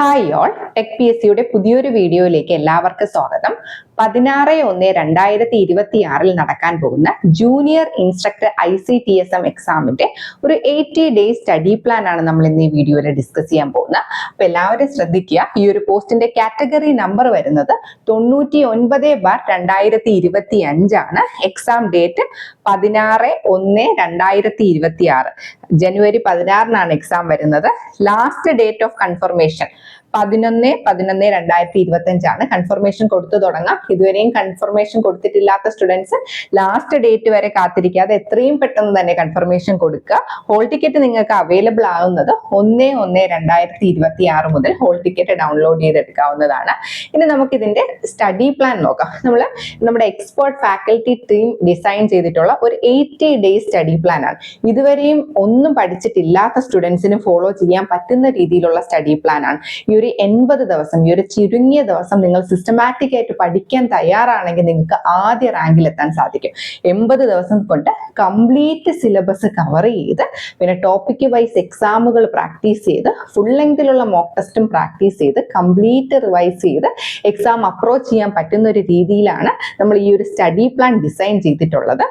Hi all tech P S സിയുടെ പുതിയൊരു വീഡിയോയിലേക്ക് എല്ലാവർക്കും സ്വാഗതം. പതിനാറ് ഒന്ന് രണ്ടായിരത്തി ഇരുപത്തി ആറിൽ നടക്കാൻ പോകുന്ന junior instructor I C T S M എക്സാമിന്റെ ഒരു എയ്റ്റി ഡേ സ്റ്റഡി പ്ലാൻ ആണ് നമ്മൾ ഇന്ന് ഈ വീഡിയോയിൽ ഡിസ്കസ് ചെയ്യാൻ പോകുന്നത്. അപ്പൊ എല്ലാവരും ശ്രദ്ധിക്കുക. ഈ ഒരു പോസ്റ്റിന്റെ കാറ്റഗറി നമ്പർ വരുന്നത് തൊണ്ണൂറ്റി ഒൻപത് ബാർ രണ്ടായിരത്തി ഇരുപത്തി അഞ്ചാണ് എക്സാം ഡേറ്റ് പതിനാറ് ഒന്ന് രണ്ടായിരത്തി ഇരുപത്തി ആറ് ജനുവരി പതിനാറിനാണ് എക്സാം വരുന്നത്. ലാസ്റ്റ് ഡേറ്റ് ഓഫ് കൺഫർമേഷൻ പതിനൊന്ന് പതിനൊന്ന് രണ്ടായിരത്തി ഇരുപത്തി അഞ്ചാണ് കൺഫർമേഷൻ കൊടുത്തു തുടങ്ങാം. ഇതുവരെയും കൺഫർമേഷൻ കൊടുത്തിട്ടില്ലാത്ത സ്റ്റുഡൻസ് ലാസ്റ്റ് ഡേറ്റ് വരെ കാത്തിരിക്കാതെ എത്രയും പെട്ടെന്ന് തന്നെ കൺഫർമേഷൻ കൊടുക്കുക. ഹോൾ ടിക്കറ്റ് നിങ്ങൾക്ക് അവൈലബിൾ ആവുന്നത് ഒന്ന് ഒന്ന് രണ്ടായിരത്തി ഇരുപത്തി ആറ് മുതൽ ഹോൾ ടിക്കറ്റ് ഡൗൺലോഡ് ചെയ്തെടുക്കാവുന്നതാണ്. ഇനി നമുക്ക് ഇതിന്റെ സ്റ്റഡി പ്ലാൻ നോക്കാം. നമ്മൾ നമ്മുടെ എക്സ്പേർട്ട് ഫാക്കൽറ്റി ടീം ഡിസൈൻ ചെയ്തിട്ടുള്ള ഒരു എയ്റ്റി ഡേയ്സ് സ്റ്റഡി പ്ലാൻ ആണ്. ഇതുവരെയും ഒന്നും പഠിച്ചിട്ടില്ലാത്ത സ്റ്റുഡൻസിന് ഫോളോ ചെയ്യാൻ പറ്റുന്ന രീതിയിലുള്ള സ്റ്റഡി പ്ലാൻ ആണ്. ഈ ഒരു എൺപത് ദിവസം ഈ ഒരു ചുരുങ്ങിയ ദിവസം നിങ്ങൾ സിസ്റ്റമാറ്റിക് ആയിട്ട് പഠിക്കാൻ തയ്യാറാണെങ്കിൽ നിങ്ങൾക്ക് ആദ്യ റാങ്കിൽ എത്താൻ സാധിക്കും. എൺപത് ദിവസം കൊണ്ട് കംപ്ലീറ്റ് സിലബസ് കവർ ചെയ്ത് പിന്നെ ടോപ്പിക് വൈസ് എക്സാമുകൾ പ്രാക്ടീസ് ചെയ്ത് ഫുൾ ലെങ്തിലുള്ള മോക്ക് ടെസ്റ്റും പ്രാക്ടീസ് ചെയ്ത് കംപ്ലീറ്റ് റിവൈസ് ചെയ്ത് എക്സാം അപ്രോച്ച് ചെയ്യാൻ പറ്റുന്ന ഒരു രീതിയിലാണ് നമ്മൾ ഈ ഒരു സ്റ്റഡി പ്ലാൻ ഡിസൈൻ ചെയ്തിട്ടുള്ളത്.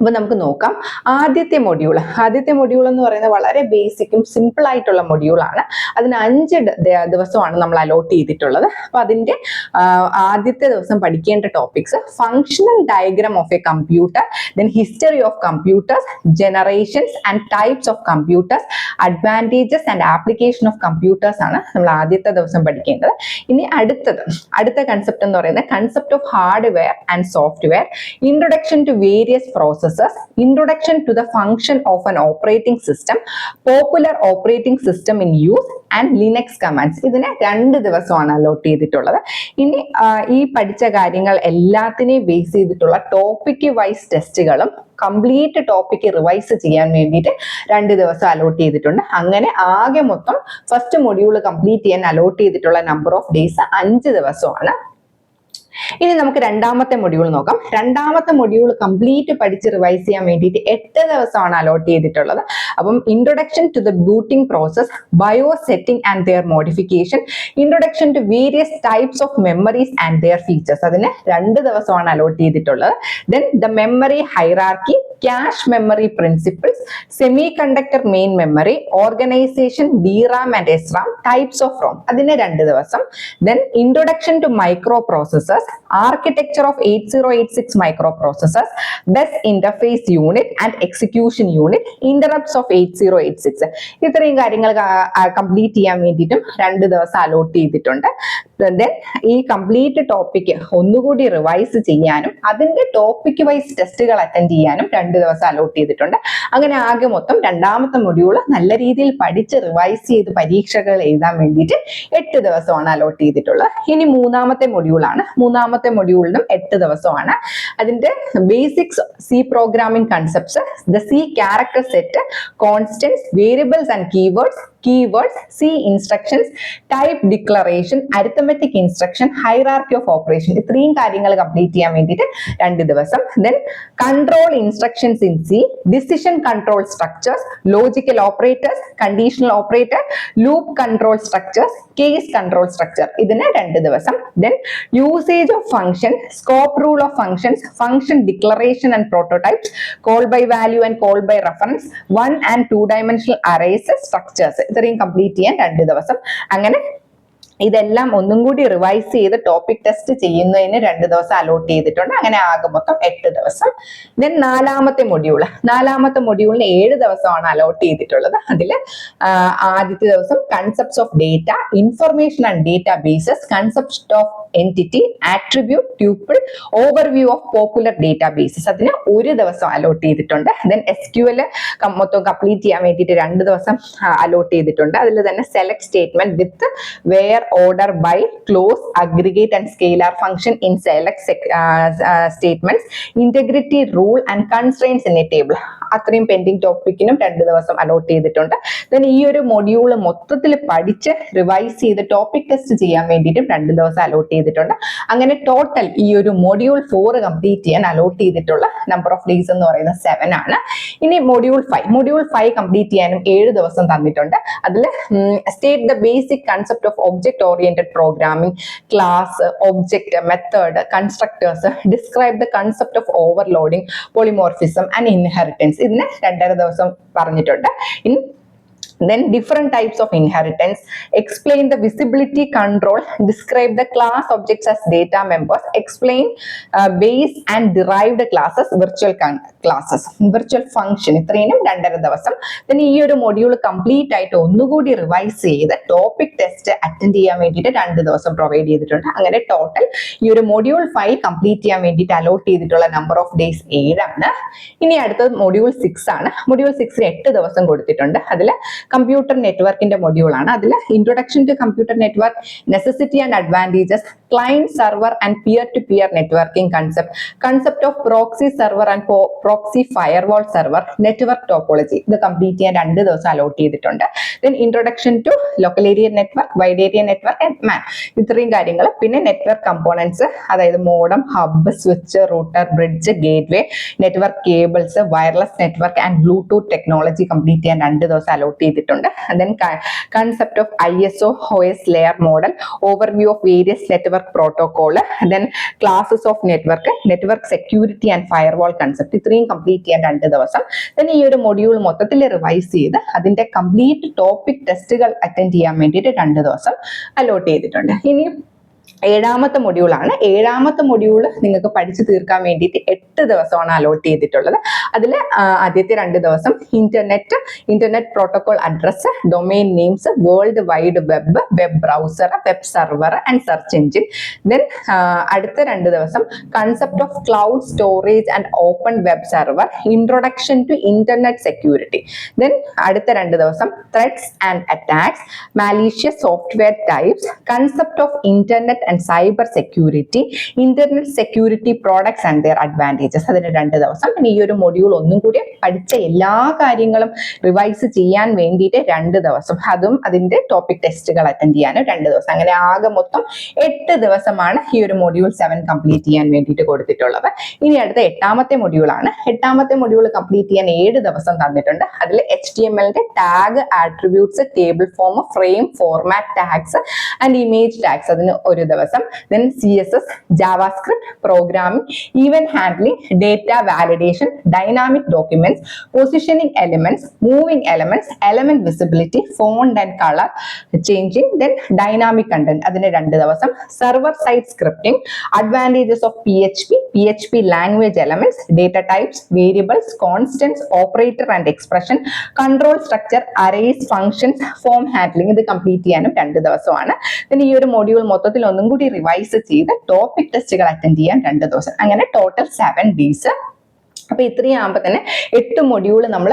അപ്പൊ നമുക്ക് നോക്കാം. ആദ്യത്തെ മൊഡ്യൂൾ ആദ്യത്തെ മൊഡ്യൂൾ എന്ന് പറയുന്നത് വളരെ ബേസിക്കും സിമ്പിൾ ആയിട്ടുള്ള മൊഡ്യൂളാണ് അതിന് അഞ്ച് ദിവസമാണ് നമ്മൾ അലോട്ട് ചെയ്തിട്ടുള്ളത്. അപ്പൊ അതിന്റെ ആദ്യത്തെ ദിവസം പഠിക്കേണ്ട topics functional diagram of a computer then history of computers generations and types of computers advantages and application of computers ആണ് നമ്മൾ ആദ്യത്തെ ദിവസം പഠിക്കേണ്ടത്. ഇനി അടുത്തത് അടുത്ത കൺസെപ്റ്റ് എന്ന് പറയുന്നത് concept of hardware and software introduction to various processes introduction to the function of an operating system popular operating system in use and Linux commands ഇതിനെ രണ്ട് ദിവസമാണ് അലോട്ട് ചെയ്തിട്ടുള്ളത്. ഇനി ഈ പഠിച്ച കാര്യങ്ങൾ എല്ലാത്തിനെയും ബേസ് ചെയ്തിട്ടുള്ള ടോപ്പിക് വൈസ് ടെസ്റ്റുകളും കംപ്ലീറ്റ് ടോപ്പിക് റിവൈസ് ചെയ്യാൻ വേണ്ടിയിട്ട് രണ്ട് ദിവസം അലോട്ട് ചെയ്തിട്ടുണ്ട്. അങ്ങനെ ആകെ മൊത്തം ഫസ്റ്റ് മൊഡ്യൂൾ കംപ്ലീറ്റ് ചെയ്യാൻ അലോട്ട് ചെയ്തിട്ടുള്ള നമ്പർ ഓഫ് ഡേയ്സ് അഞ്ച് ദിവസമാണ്. ഇനി നമുക്ക് രണ്ടാമത്തെ മൊഡ്യൂൾ നോക്കാം. രണ്ടാമത്തെ മൊഡ്യൂൾ കംപ്ലീറ്റ് പഠിച്ച് റിവൈസ് ചെയ്യാൻ വേണ്ടിയിട്ട് എട്ട് ദിവസമാണ് അലോട്ട് ചെയ്തിട്ടുള്ളത്. അപ്പം introduction to the booting process bio setting and their modification introduction to various types of memories and their features അതിന് രണ്ട് ദിവസമാണ് അലോട്ട് ചെയ്തിട്ടുള്ളത്. Then the memory hierarchy cache memory principles semiconductor main memory organisation DRAM and SRAM types of ROM അതിന് രണ്ട് ദിവസം. Then introduction to microprocessors architecture of eight zero eight six microprocessors bus interface unit and execution unit interrupts of eight zero eight six ഇത്രയും കാര്യങ്ങൾ complete ചെയ്യാൻ വേണ്ടിയിട്ടും രണ്ട് ദിവസം allot ചെയ്തിട്ടുണ്ട്. ദെൻ ഈ കംപ്ലീറ്റ് ടോപ്പിക് ഒന്നുകൂടി റിവൈസ് ചെയ്യാനും അതിന്റെ ടോപ്പിക് വൈസ് ടെസ്റ്റുകൾ അറ്റൻഡ് ചെയ്യാനും രണ്ട് ദിവസം അലോട്ട് ചെയ്തിട്ടുണ്ട്. അങ്ങനെ ആകെ മൊത്തം രണ്ടാമത്തെ മൊഡ്യൂൾ നല്ല രീതിയിൽ പഠിച്ച് റിവൈസ് ചെയ്ത് പരീക്ഷകൾ എഴുതാൻ വേണ്ടിയിട്ട് എട്ട് ദിവസമാണ് അലോട്ട് ചെയ്തിട്ടുള്ളത്. ഇനി മൂന്നാമത്തെ മൊഡ്യൂളാണ് മൂന്നാമത്തെ മൊഡ്യൂളിനും എട്ട് ദിവസമാണ്. അതിന്റെ basics C programming concepts the C character set constants variables and keywords keywords C instructions type declaration arithmetic instruction hierarchy of operation ഇത്രയും കാര്യങ്ങൾ കംപ്ലീറ്റ് ചെയ്യാൻ വേണ്ടിയിട്ട് രണ്ട് ദിവസം. Then control instructions in C decision control structures logical operators conditional operator loop control structures case control structure ഇതിന് രണ്ട് ദിവസം. Then usage of function scope rule of functions function declaration and prototypes call by value and call by reference one and two dimensional arrays structures ഇത്രയും complete ചെയ്യാൻ രണ്ട് ദിവസം. അങ്ങനെ ഇതെല്ലാം ഒന്നും കൂടി റിവൈസ് ചെയ്ത് ടോപ്പിക് ടെസ്റ്റ് ചെയ്യുന്നതിന് രണ്ട് ദിവസം അലോട്ട് ചെയ്തിട്ടുണ്ട്. അങ്ങനെ ആകെ മൊത്തം എട്ട് ദിവസം. ദെൻ നാലാമത്തെ മൊഡ്യൂൾ നാലാമത്തെ മൊഡ്യൂളിന് ഏഴ് ദിവസമാണ് അലോട്ട് ചെയ്തിട്ടുള്ളത്. അതിൽ ആദ്യത്തെ ദിവസം concepts of data information and databases concept of entity attribute tuple overview of popular databases അതിന് ഒരു ദിവസം അലോട്ട് ചെയ്തിട്ടുണ്ട്. ദെൻ എസ് ക്യു എൽ മൊത്തം കംപ്ലീറ്റ് ചെയ്യാൻ വേണ്ടിയിട്ട് രണ്ട് ദിവസം അലോട്ട് ചെയ്തിട്ടുണ്ട്. അതിൽ തന്നെ select statement with where order by clause aggregate and scalar function in select select statements, integrity rule and constraints in table. അത്രയും പെൻഡിങ് ടോപ്പിക്കിനും രണ്ട് ദിവസം അലോട്ട് ചെയ്തിട്ടുണ്ട്. ദെൻ ഈ ഒരു മൊഡ്യൂൾ മൊത്തത്തിൽ പഠിച്ച് റിവൈസ് ചെയ്ത് ടോപ്പിക് ടെസ്റ്റ് ചെയ്യാൻ വേണ്ടിയിട്ടും രണ്ട് ദിവസം അലോട്ട് ചെയ്തിട്ടുണ്ട്. അങ്ങനെ ടോട്ടൽ ഈ ഒരു മൊഡ്യൂൾ ഫോർ കംപ്ലീറ്റ് ചെയ്യാൻ അലോട്ട് ചെയ്തിട്ടുള്ള നമ്പർ ഓഫ് ഡേയ്സ് എന്ന് പറയുന്നത് സെവൻ ആണ്. ഇനി module five module five complete ചെയ്യാനും ഏഴ് ദിവസം തന്നിട്ടുണ്ട്. അതിൽ state the basic concept of object oriented programming class object method constructors describe the concept of overloading polymorphism and inheritance ഇതിന് രണ്ടര ദിവസം പറഞ്ഞിട്ടുണ്ട്. In then different types of inheritance. Explain the visibility control. Describe the class objects as data members. Explain uh, base and derived classes virtual classes. Virtual function. ഇത്രയും രണ്ടര ദിവസം. Then ഈ ഒരു module complete ആയിട്ട് ഒന്നുകൂടി റിവൈസ് ചെയ്ത് topic test attend ചെയ്യാൻ വേണ്ടിയിട്ട് രണ്ട് ദിവസം പ്രൊവൈഡ് ചെയ്തിട്ടുണ്ട്. അങ്ങനെ ടോട്ടൽ ഈ ഒരു മൊഡ്യൂൾ ഫൈവ് കംപ്ലീറ്റ് ചെയ്യാൻ വേണ്ടിയിട്ട് അലോട്ട് ചെയ്തിട്ടുള്ള നമ്പർ ഓഫ് ഡേയ്സ് ഏഴാണ്. ഇനി അടുത്തത് മൊഡ്യൂൾ സിക്സ് ആണ്. മൊഡ്യൂൾ സിക്സിന് എട്ട് ദിവസം കൊടുത്തിട്ടുണ്ട്. അതിൽ കമ്പ്യൂട്ടർ നെറ്റ്വർക്കിന്റെ മൊഡ്യൂൾ ആണ് അതിൽ introduction to computer network necessity and advantages client server and peer to peer networking concept concept of proxy server and proxy firewall server network topology ഇത് കംപ്ലീറ്റ് ചെയ്യാൻ രണ്ട് ദിവസം അലോട്ട് ചെയ്തിട്ടുണ്ട്. Then introduction to local area network wide area network and man ഇത്രയും കാര്യങ്ങൾ. പിന്നെ network components അതായത് modem hub switch router bridge gateway network cables wireless network and Bluetooth technology complete ചെയ്യാൻ രണ്ട് ദിവസം അലോട്ട് ചെയ്തിട്ടുണ്ട്. Then concept of I S O O S layer model overview of various network protocol then classes of network network security and firewall concept ഇത്രയും complete ചെയ്യാൻ രണ്ട് ദിവസം. Then ഈ ഒരു മൊഡ്യൂൾ മൊത്തത്തിൽ റിവൈസ് ചെയ്ത് അതിന്റെ കംപ്ലീറ്റ് ടോപ്പിക് ടെസ്റ്റുകൾ അറ്റൻഡ് ചെയ്യാൻ വേണ്ടിയിട്ട് രണ്ട് ദിവസം അലോട്ട് ചെയ്തിട്ടുണ്ട്. ഇനി ഏഴാമത്തെ മൊഡ്യൂളാണ് ഏഴാമത്തെ മൊഡ്യൂൾ നിങ്ങൾക്ക് പഠിച്ചു തീർക്കാൻ വേണ്ടിയിട്ട് എട്ട് ദിവസമാണ് അലോട്ട് ചെയ്തിട്ടുള്ളത്. അതിൽ ആദ്യത്തെ രണ്ട് ദിവസം internet internet protocol address domain names world wide web web browser web server and search engine then അടുത്ത രണ്ട് ദിവസം concept of cloud storage and open web server introduction to internet security then അടുത്ത രണ്ട് ദിവസം threads and attacks malicious software types concept of internet and cyber security internet security products and their advantages അതിന് രണ്ട് ദിവസം. പിന്നെ ഈ ഒരു module ഒന്നും കൂടി പഠിച്ച എല്ലാ കാര്യങ്ങളും റിവൈസ് ചെയ്യാൻ വേണ്ടിയിട്ട് രണ്ട് ദിവസം. അതും അതിന്റെ ടോപ്പിക് ടെസ്റ്റുകൾ അറ്റൻഡ് ചെയ്യാനും രണ്ട് ദിവസം. അങ്ങനെ ആകെ മൊത്തം എട്ട് ദിവസമാണ് ഈ ഒരു മൊഡ്യൂൾ സെവൻ കംപ്ലീറ്റ് ചെയ്യാൻ വേണ്ടിയിട്ട് കൊടുത്തിട്ടുള്ളത്. ഇനി അടുത്ത എട്ടാമത്തെ മൊഡ്യൂളാണ് എട്ടാമത്തെ മൊഡ്യൂൾ കംപ്ലീറ്റ് ചെയ്യാൻ ഏഴ് ദിവസം തന്നിട്ടുണ്ട്. അതിൽ എച്ച് ടി എം എല്ലിന്റെ tag attributes table form frame format tags and image tags അതിന് ഒരു ദിവസം. Then C S S JavaScript programming even handling data validation dynamic documents positioning elements moving elements element visibility font and colour changing then dynamic content അതിന് രണ്ട് ദിവസം. Server side scripting advantages of P H P P H P language elements data types variables constants operator and expression control structure arrays functions form handling ഇത് complete ചെയ്യാനും രണ്ട് ദിവസമാണ്. ഈ ഒരു module മൊത്തത്തിൽ ഒന്നും കൂടി റിവൈസ് ചെയ്ത് ടോപ്പിക് ടെസ്റ്റുകൾ അറ്റൻഡ് ചെയ്യാൻ രണ്ട് ദിവസം. അങ്ങനെ ടോട്ടൽ സെവൻ ഡേയ്സ് അപ്പൊ ഇത്രയും ആകുമ്പോൾ തന്നെ എട്ട് മൊഡ്യൂൾ നമ്മൾ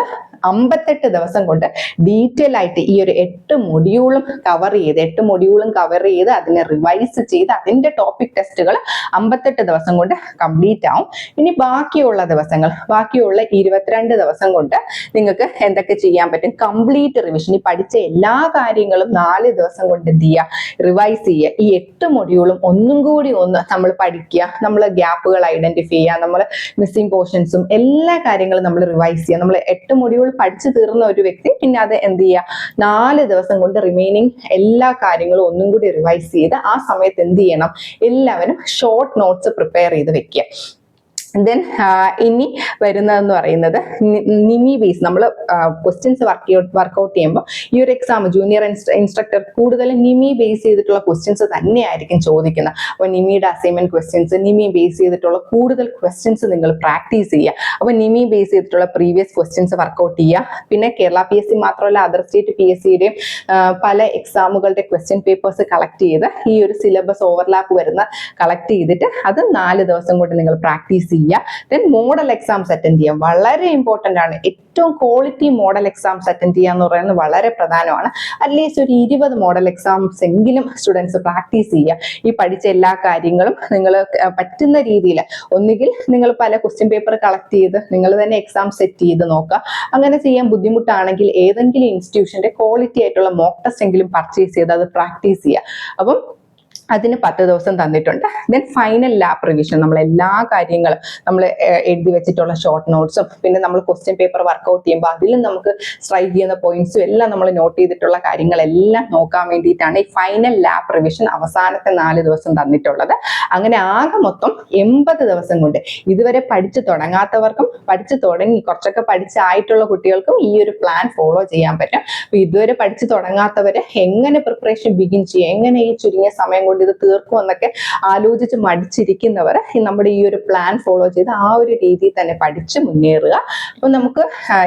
അമ്പത്തെട്ട് ദിവസം കൊണ്ട് ഡീറ്റെയിൽ ആയിട്ട് ഈ ഒരു എട്ട് മൊഡ്യൂളും കവർ ചെയ്ത് എട്ട് മൊഡ്യൂളും കവർ ചെയ്ത് അതിനെ റിവൈസ് ചെയ്ത് അതിന്റെ ടോപ്പിക് ടെസ്റ്റുകൾ അമ്പത്തെട്ട് ദിവസം കൊണ്ട് കംപ്ലീറ്റ് ആവും. ഇനി ബാക്കിയുള്ള ദിവസങ്ങൾ ബാക്കിയുള്ള ഇരുപത്തിരണ്ട് ദിവസം കൊണ്ട് നിങ്ങൾക്ക് എന്തൊക്കെ ചെയ്യാൻ പറ്റും? കംപ്ലീറ്റ് റിവിഷൻ ഈ പഠിച്ച എല്ലാ കാര്യങ്ങളും നാല് ദിവസം കൊണ്ട് എന്ത് ചെയ്യുക റിവൈസ് ചെയ്യുക. ഈ എട്ട് മൊഡ്യൂളും ഒന്നും കൂടി ഒന്ന് നമ്മൾ പഠിക്കുക നമ്മൾ ഗ്യാപ്പുകൾ ഐഡന്റിഫൈ ചെയ്യുക നമ്മൾ മിസ്സിംഗ് പോർഷൻസും എല്ലാ കാര്യങ്ങളും നമ്മൾ റിവൈസ് ചെയ്യുക. നമ്മൾ എട്ട് മൊഡ്യൂൾ പഠിച്ചു തീർന്ന ഒരു വ്യക്തി പിന്നെ അത് എന്ത് ചെയ്യുക? നാല് ദിവസം കൊണ്ട് റിമൈനിങ് എല്ലാ കാര്യങ്ങളും ഒന്നും കൂടി റിവൈസ് ചെയ്ത് ആ സമയത്ത് എന്ത് ചെയ്യണം? എല്ലാവരും ഷോർട്ട് നോട്ട്സ് പ്രിപ്പയർ ചെയ്ത് വെക്കുക. ദെൻ ഇനി വരുന്നതെന്ന് പറയുന്നത് നിമി ബേസ്. നമ്മൾ ക്വസ്റ്റ്യൻസ് വർക്ക് വർക്ക്ഔട്ട് ചെയ്യുമ്പോൾ ഈ ഒരു എക്സാം ജൂനിയർ ഇൻസ്ട്രക്ടർ കൂടുതലും നിമി ബേസ് ചെയ്തിട്ടുള്ള ക്വസ്റ്റ്യൻസ് തന്നെയായിരിക്കും ചോദിക്കുന്നത്. അപ്പോൾ നിമിയുടെ അസൈൻമെന്റ് ക്വസ്റ്റ്യൻസ് നിമി ബേസ് ചെയ്തിട്ടുള്ള കൂടുതൽ ക്വസ്റ്റ്യൻസ് നിങ്ങൾ പ്രാക്ടീസ് ചെയ്യുക. അപ്പോൾ നിമി ബേസ് ചെയ്തിട്ടുള്ള പ്രീവിയസ് ക്വസ്റ്റ്യൻസ് വർക്ക്ഔട്ട് ചെയ്യുക. പിന്നെ കേരള പി എസ് സി മാത്രമല്ല അതർ സ്റ്റേറ്റ് പി എസ് സിയുടെയും പല എക്സാമുകളുടെ ക്വസ്റ്റ്യൻ പേപ്പേഴ്സ് കളക്ട് ചെയ്ത് ഈ ഒരു സിലബസ് ഓവർലാപ്പ് വരുന്ന കളക്ട് ചെയ്തിട്ട് അത് നാല് ദിവസം കൊണ്ട് നിങ്ങൾ പ്രാക്ടീസ് ചെയ്യുക. ചെയ്യുക ദെൻ മോഡൽ എക്സാംസ് അറ്റൻഡ് ചെയ്യുക വളരെ ഇമ്പോർട്ടന്റ് ആണ്. ഏറ്റവും ക്വാളിറ്റി മോഡൽ എക്സാംസ് അറ്റൻഡ് ചെയ്യുക എന്ന് പറയുന്നത് വളരെ പ്രധാനമാണ്. അറ്റ്ലീസ്റ്റ് ഒരു ഇരുപത് മോഡൽ എക്സാംസ് എങ്കിലും സ്റ്റുഡൻസ് പ്രാക്ടീസ് ചെയ്യുക ഈ പഠിച്ച എല്ലാ കാര്യങ്ങളും നിങ്ങൾ പറ്റുന്ന രീതിയിൽ. ഒന്നുകിൽ നിങ്ങൾ പല ക്വസ്റ്റ്യൻ പേപ്പർ കളക്ട് ചെയ്ത് നിങ്ങൾ തന്നെ എക്സാം സെറ്റ് ചെയ്ത് നോക്കുക. അങ്ങനെ ചെയ്യാൻ ബുദ്ധിമുട്ടാണെങ്കിൽ ഏതെങ്കിലും ഇൻസ്റ്റിറ്റ്യൂഷന്റെ ക്വാളിറ്റി ആയിട്ടുള്ള മോക്ക് ടെസ്റ്റ് എങ്കിലും പർച്ചേസ് ചെയ്ത് അത് പ്രാക്ടീസ് ചെയ്യുക. അപ്പം അതിന് പത്ത് ദിവസം തന്നിട്ടുണ്ട്. ദെൻ ഫൈനൽ ലാബ് റിവിഷൻ നമ്മൾ എല്ലാ കാര്യങ്ങളും നമ്മൾ എഴുതി വെച്ചിട്ടുള്ള ഷോർട്ട് നോട്ട്സും പിന്നെ നമ്മൾ ക്വസ്റ്റ്യൻ പേപ്പർ വർക്കൗട്ട് ചെയ്യുമ്പോൾ അതിലും നമുക്ക് സ്ട്രൈക്ക് ചെയ്യുന്ന പോയിന്റ്സും എല്ലാം നമ്മൾ നോട്ട് ചെയ്തിട്ടുള്ള കാര്യങ്ങളെല്ലാം നോക്കാൻ വേണ്ടിയിട്ടാണ് ഈ ഫൈനൽ ലാബ് റിവിഷൻ അവസാനത്തെ നാല് ദിവസം തന്നിട്ടുള്ളത്. അങ്ങനെ ആകെ മൊത്തം എൺപത് ദിവസം കൊണ്ട് ഇതുവരെ പഠിച്ചു തുടങ്ങാത്തവർക്കും പഠിച്ചു തുടങ്ങി കുറച്ചൊക്കെ പഠിച്ചായിട്ടുള്ള കുട്ടികൾക്കും ഈ ഒരു പ്ലാൻ ഫോളോ ചെയ്യാൻ പറ്റും. ഇതുവരെ പഠിച്ചു തുടങ്ങാത്തവരെ എങ്ങനെ പ്രിപ്പറേഷൻ ബിഗിൻ ചെയ്യുക എങ്ങനെ ഈ ചുരുങ്ങിയ സമയം കൊണ്ട് ഇത് തീർക്കും എന്നൊക്കെ ആലോചിച്ച് മടിച്ചിരിക്കുന്നവർ നമ്മുടെ ഈ ഒരു പ്ലാൻ ഫോളോ ചെയ്ത് ആ ഒരു രീതിയിൽ തന്നെ പഠിച്ച് മുന്നേറുക. അപ്പം നമുക്ക്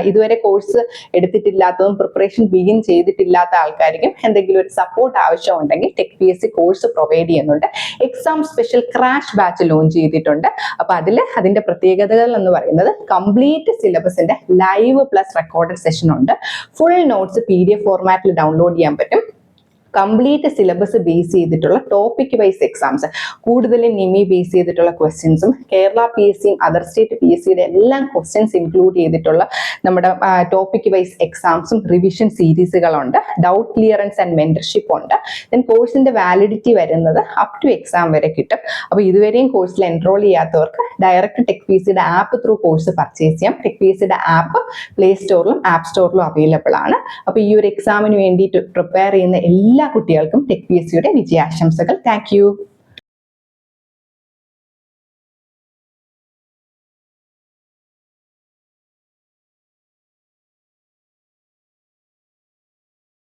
ഇതുവരെ കോഴ്സ് എടുത്തിട്ടില്ലാത്തതും പ്രിപ്പറേഷൻ ബിഗിൻ ചെയ്തിട്ടില്ലാത്ത ആൾക്കാർക്കും എന്തെങ്കിലും ഒരു സപ്പോർട്ട് ആവശ്യമുണ്ടെങ്കിൽ tech P S C course provide ചെയ്യുന്നുണ്ട്. Exam special crash batch launch ചെയ്തിട്ടുണ്ട്. അപ്പൊ അതിൽ അതിന്റെ പ്രത്യേകതകൾ എന്ന് പറയുന്നത് കംപ്ലീറ്റ് സിലബസിന്റെ ലൈവ് പ്ലസ് റെക്കോർഡഡ് സെഷൻ ഉണ്ട്. Full notes P D F ഫോർമാറ്റിൽ ഡൗൺലോഡ് ചെയ്യാൻ പറ്റും. കംപ്ലീറ്റ് സിലബസ് ബേസ് ചെയ്തിട്ടുള്ള ടോപ്പിക് വൈസ് എക്സാംസ് കൂടുതലും നിമി ബേസ് ചെയ്തിട്ടുള്ള ക്വസ്റ്റ്യൻസും കേരള പി എസ് സിയും അതർ സ്റ്റേറ്റ് പി എസ് സിയുടെ എല്ലാം ക്വസ്റ്റ്യൻസ് ഇൻക്ലൂഡ് ചെയ്തിട്ടുള്ള നമ്മുടെ ടോപ്പിക് വൈസ് എക്സാംസും revision സീരീസുകളുണ്ട് doubt clearance and mentorship ഉണ്ട്. ദെൻ കോഴ്സിന്റെ വാലിഡിറ്റി വരുന്നത് അപ് ടു എക്സാം വരെ കിട്ടും. അപ്പോൾ ഇതുവരെയും കോഴ്സിൽ എൻറോൾ ചെയ്യാത്തവർക്ക് ഡയറക്റ്റ് ടെക് പി സിയുടെ ആപ്പ് ത്രൂ കോഴ്സ് പർച്ചേസ് ചെയ്യാം. ടെക് പി സിയുടെ ആപ്പ് പ്ലേ സ്റ്റോറിലും ആപ്പ് സ്റ്റോറിലും അവൈലബിൾ ആണ്. അപ്പോൾ ഈ ഒരു എക്സാമിന് വേണ്ടിയിട്ട് പ്രിപ്പയർ ചെയ്യുന്ന എല്ലാ കുട്ടികൾക്കും ടെക് പി എസ് സിയുടെ വിജയാശംസകൾ. താങ്ക്